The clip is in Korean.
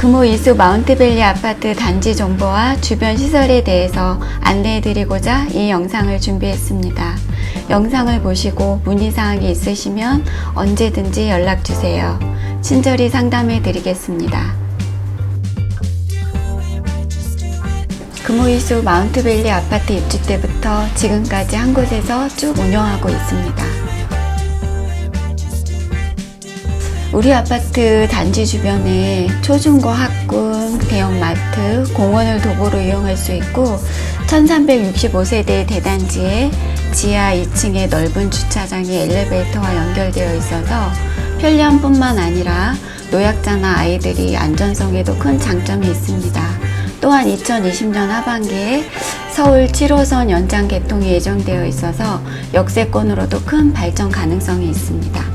금호 이수 마운트밸리 아파트 단지 정보와 주변 시설에 대해서 안내해드리고자 이 영상을 준비했습니다. 영상을 보시고 문의사항이 있으시면 언제든지 연락주세요. 친절히 상담해드리겠습니다. 금호이수 마운트밸리 아파트 입주 때부터 지금까지 한 곳에서 쭉 운영하고 있습니다. 우리 아파트 단지 주변에 초중고 학군, 대형마트, 공원을 도보로 이용할 수 있고 1365세대 대단지에 지하 2층에 넓은 주차장이 엘리베이터와 연결되어 있어서 편리함뿐만 아니라 노약자나 아이들이 안전성에도 큰 장점이 있습니다. 또한 2020년 하반기에 서울 7호선 연장 개통이 예정되어 있어서 역세권으로도 큰 발전 가능성이 있습니다.